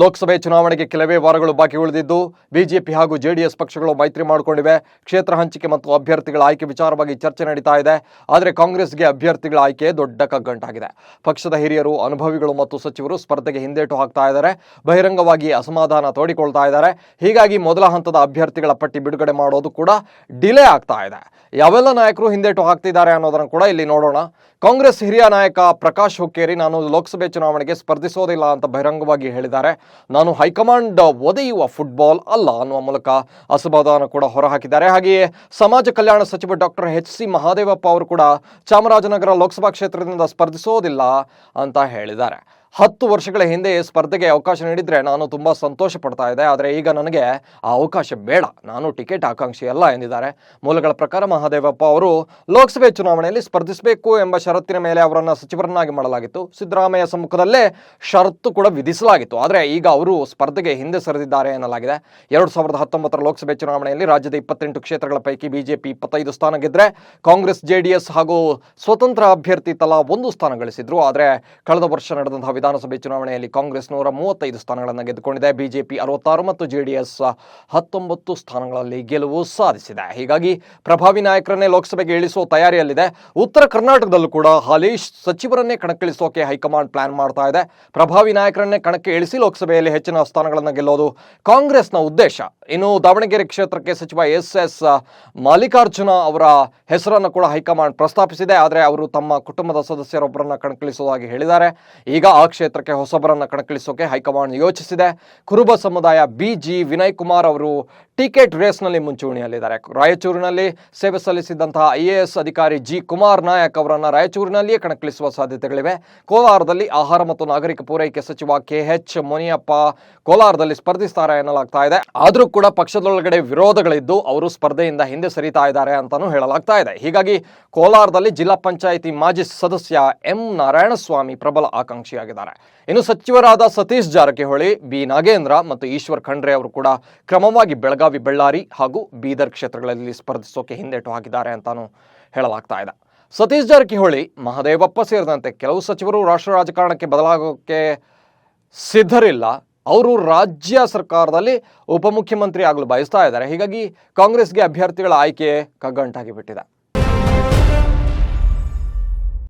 ಲೋಕಸಭೆ ಚುನಾವಣೆಗೆ ಕೆಲವೇ ವಾರಗಳು ಬಾಕಿ ಉಳಿದಿದ್ದು, ಬಿಜೆಪಿ ಹಾಗೂ ಜೆಡಿಎಸ್ ಪಕ್ಷಗಳು ಮೈತ್ರಿ ಮಾಡಿಕೊಂಡಿವೆ. ಕ್ಷೇತ್ರ ಹಂಚಿಕೆ ಮತ್ತು ಅಭ್ಯರ್ಥಿಗಳ ಆಯ್ಕೆ ವಿಚಾರವಾಗಿ ಚರ್ಚೆ ನಡೀತಾ ಇದೆ. ಆದರೆ ಕಾಂಗ್ರೆಸ್ಗೆ ಅಭ್ಯರ್ಥಿಗಳ ಆಯ್ಕೆ ದೊಡ್ಡ ಕಗ್ಗಂಟಾಗಿದೆ. ಪಕ್ಷದ ಹಿರಿಯರು, ಅನುಭವಿಗಳು ಮತ್ತು ಸಚಿವರು ಸ್ಪರ್ಧೆಗೆ ಹಿಂದೇಟು ಹಾಕ್ತಾ ಇದ್ದಾರೆ. ಬಹಿರಂಗವಾಗಿ ಅಸಮಾಧಾನ ತೋಡಿಕೊಳ್ತಾ ಇದ್ದಾರೆ. ಹೀಗಾಗಿ ಮೊದಲ ಹಂತದ ಅಭ್ಯರ್ಥಿಗಳ ಪಟ್ಟಿ ಬಿಡುಗಡೆ ಮಾಡೋದು ಕೂಡ ಡಿಲೇ ಆಗ್ತಾ ಇದೆ. ಯಾವೆಲ್ಲ ನಾಯಕರು ಹಿಂದೇಟು ಹಾಕ್ತಿದ್ದಾರೆ ಅನ್ನೋದನ್ನು ಕೂಡ ಇಲ್ಲಿ ನೋಡೋಣ. ಕಾಂಗ್ರೆಸ್ ಹಿರಿಯ ನಾಯಕ ಪ್ರಕಾಶ್ ಹುಕ್ಕೇರಿ, ನಾನು ಲೋಕಸಭೆ ಚುನಾವಣೆಗೆ ಸ್ಪರ್ಧಿಸೋದಿಲ್ಲ ಅಂತ ಬಹಿರಂಗವಾಗಿ ಹೇಳಿದ್ದಾರೆ. ನಾನು ಹೈಕಮಾಂಡ್ ಒದೆಯುವ ಫುಟ್ಬಾಲ್ ಅಲ್ಲ ಅನ್ನುವ ಮೂಲಕ ಅಸಮಾಧಾನ ಕೂಡ ಹೊರಹಾಕಿದ್ದಾರೆ. ಹಾಗೆಯೇ ಸಮಾಜ ಕಲ್ಯಾಣ ಸಚಿವ ಡಾಕ್ಟರ್ ಎಚ್ ಸಿ ಮಹಾದೇವಪ್ಪ ಅವರು ಕೂಡ ಚಾಮರಾಜನಗರ ಲೋಕಸಭಾ ಕ್ಷೇತ್ರದಿಂದ ಸ್ಪರ್ಧಿಸೋದಿಲ್ಲ ಅಂತ ಹೇಳಿದ್ದಾರೆ. ಹತ್ತು ವರ್ಷಗಳ ಹಿಂದೆ ಸ್ಪರ್ಧೆಗೆ ಅವಕಾಶ ನೀಡಿದರೆ ನಾನು ತುಂಬ ಸಂತೋಷ ಪಡ್ತಾ ಇದ್ದೆ. ಆದರೆ ಈಗ ನನಗೆ ಆ ಅವಕಾಶ ಬೇಡ. ನಾನು ಟಿಕೆಟ್ ಆಕಾಂಕ್ಷಿ ಅಲ್ಲ ಎಂದಿದ್ದಾರೆ. ಮೂಲಗಳ ಪ್ರಕಾರ ಮಹಾದೇವಪ್ಪ ಅವರು ಲೋಕಸಭೆ ಚುನಾವಣೆಯಲ್ಲಿ ಸ್ಪರ್ಧಿಸಬೇಕು ಎಂಬ ಷರತ್ತಿನ ಮೇಲೆ ಅವರನ್ನು ಸಚಿವರನ್ನಾಗಿ ಮಾಡಲಾಗಿತ್ತು. ಸಿದ್ದರಾಮಯ್ಯ ಸಮ್ಮುಖದಲ್ಲೇ ಷರತ್ತು ಕೂಡ ವಿಧಿಸಲಾಗಿತ್ತು. ಆದರೆ ಈಗ ಅವರು ಸ್ಪರ್ಧೆಗೆ ಹಿಂದೆ ಸರಿದಿದ್ದಾರೆ ಎನ್ನಲಾಗಿದೆ. ಎರಡು ಸಾವಿರದ ಹತ್ತೊಂಬತ್ತರ ಲೋಕಸಭೆ ಚುನಾವಣೆಯಲ್ಲಿ ರಾಜ್ಯದ ಇಪ್ಪತ್ತೆಂಟು ಕ್ಷೇತ್ರಗಳ ಪೈಕಿ ಬಿಜೆಪಿ ಇಪ್ಪತ್ತೈದು ಸ್ಥಾನ ಗೆದ್ದರೆ ಕಾಂಗ್ರೆಸ್, ಜೆಡಿಎಸ್ ಹಾಗೂ ಸ್ವತಂತ್ರ ಅಭ್ಯರ್ಥಿ ತಲಾ ಒಂದು ಸ್ಥಾನ ಗಳಿಸಿದ್ರು. ಆದರೆ ಕಳೆದ ವರ್ಷ ನಡೆದಂತಹ ವಿಧಾನಸಭೆ ಚುನಾವಣೆಯಲ್ಲಿ ಕಾಂಗ್ರೆಸ್ ನೂರ ಮೂವತ್ತೈದು ಸ್ಥಾನಗಳನ್ನು ಗೆದ್ದುಕೊಂಡಿದೆ. ಬಿಜೆಪಿ ಅರವತ್ತಾರು ಮತ್ತು ಜೆಡಿಎಸ್ ಹತ್ತೊಂಬತ್ತು ಸ್ಥಾನಗಳಲ್ಲಿ ಗೆಲುವು ಸಾಧಿಸಿದೆ. ಹೀಗಾಗಿ ಪ್ರಭಾವಿ ನಾಯಕರನ್ನೇ ಲೋಕಸಭೆಗೆ ಇಳಿಸುವ ತಯಾರಿಯಲ್ಲಿದೆ. ಉತ್ತರ ಕರ್ನಾಟಕದಲ್ಲೂ ಕೂಡ ಹಾಲಿ ಸಚಿವರನ್ನೇ ಕಣಕ್ಕಿಳಿಸೋಕೆ ಹೈಕಮಾಂಡ್ ಪ್ಲಾನ್ ಮಾಡ್ತಾ ಇದೆ. ಪ್ರಭಾವಿ ನಾಯಕರನ್ನೇ ಕಣಕ್ಕೆ ಇಳಿಸಿ ಲೋಕಸಭೆಯಲ್ಲಿ ಹೆಚ್ಚಿನ ಸ್ಥಾನಗಳನ್ನು ಗೆಲ್ಲೋದು ಕಾಂಗ್ರೆಸ್ನ ಉದ್ದೇಶ. ಇನ್ನು ದಾವಣಗೆರೆ ಕ್ಷೇತ್ರಕ್ಕೆ ಸಚಿವ ಎಸ್ ಎಸ್ ಮಲ್ಲಿಕಾರ್ಜುನ ಅವರ ಹೆಸರನ್ನು ಕೂಡ ಹೈಕಮಾಂಡ್ ಪ್ರಸ್ತಾಪಿಸಿದೆ. ಆದರೆ ಅವರು ತಮ್ಮ ಕುಟುಂಬದ ಸದಸ್ಯರೊಬ್ಬರನ್ನ ಕಣಕ್ಕಿಳಿಸುವುದಾಗಿ ಹೇಳಿದ್ದಾರೆ. ಈಗ ಆ ಕ್ಷೇತ್ರಕ್ಕೆ ಹೊಸಬರನ್ನು ಕಣಕ್ಕಿಳಿಸೋಕೆ ಹೈಕಮಾಂಡ್ ಯೋಚಿಸಿದೆ. ಕುರುಬ ಸಮುದಾಯ ಬಿ ಜಿ ವಿನಯ್ ಕುಮಾರ್ ಅವರು ಟಿಕೆಟ್ ರೇಸ್ನಲ್ಲಿ ಮುಂಚೂಣಿಯಲ್ಲಿದ್ದಾರೆ. ರಾಯಚೂರಿನಲ್ಲಿ ಸೇವೆ ಸಲ್ಲಿಸಿದಂತಹ ಐ ಎ ಎಸ್ ಅಧಿಕಾರಿ ಜಿ ಕುಮಾರ್ ನಾಯಕ್ ಅವರನ್ನು ರಾಯಚೂರಿನಲ್ಲಿಯೇ ಕಣಕ್ಕಿಳಿಸುವ ಸಾಧ್ಯತೆಗಳಿವೆ. ಕೋಲಾರದಲ್ಲಿ ಆಹಾರ ಮತ್ತು ನಾಗರಿಕ ಪೂರೈಕೆ ಸಚಿವ ಕೆ ಎಚ್ ಮುನಿಯಪ್ಪ ಕೋಲಾರದಲ್ಲಿ ಸ್ಪರ್ಧಿಸ್ತಾರೆ ಎನ್ನಲಾಗ್ತಾ ಇದೆ. ಆದರೂ ಕೂಡ ಪಕ್ಷದೊಳಗಡೆ ವಿರೋಧಗಳಿದ್ದು ಅವರು ಸ್ಪರ್ಧೆಯಿಂದ ಹಿಂದೆ ಸರಿತಾ ಇದ್ದಾರೆ ಅಂತಾನೂ ಹೇಳಲಾಗ್ತಾ ಇದೆ. ಹೀಗಾಗಿ ಕೋಲಾರದಲ್ಲಿ ಜಿಲ್ಲಾ ಪಂಚಾಯಿತಿ ಮಾಜಿ ಸದಸ್ಯ ಎಂ ನಾರಾಯಣಸ್ವಾಮಿ ಪ್ರಬಲ ಆಕಾಂಕ್ಷಿಯಾಗಿದ್ದಾರೆ ಇನ್ನು ಸಚಿವರಾದ ಸತೀಶ್ ಜಾರಕಿಹೊಳಿ ಬಿ ನಾಗೇಂದ್ರ ಮತ್ತು ಈಶ್ವರ್ ಖಂಡ್ರೆ ಅವರು ಕೂಡ ಕ್ರಮವಾಗಿ ಬೆಳಗಾವಿ, ಬಳ್ಳಾರಿ ಹಾಗೂ ಬೀದರ್ ಕ್ಷೇತ್ರಗಳಲ್ಲಿ ಸ್ಪರ್ಧಿಸೋಕೆ ಹಿಂದೇಟು ಹಾಕಿದ್ದಾರೆ ಅಂತಾನು ಹೇಳಲಾಗ್ತಾ ಇದೆ. ಸತೀಶ್ ಜಾರಕಿಹೊಳಿ, ಮಹದೇವಪ್ಪ ಸೇರಿದಂತೆ ಕೆಲವು ಸಚಿವರು ರಾಷ್ಟ್ರ ರಾಜಕಾರಣಕ್ಕೆ ಬದಲಾಗೋಕೆ ಸಿದ್ಧರಿಲ್ಲ. ಅವರು ರಾಜ್ಯ ಸರ್ಕಾರದಲ್ಲಿ ಉಪಮುಖ್ಯಮಂತ್ರಿ ಆಗಲು ಬಯಸ್ತಾ ಇದ್ದಾರೆ. ಹೀಗಾಗಿ ಕಾಂಗ್ರೆಸ್ಗೆ ಅಭ್ಯರ್ಥಿಗಳ ಆಯ್ಕೆ ಕಗ್ಗಂಟಾಗಿ ಬಿಟ್ಟಿದೆ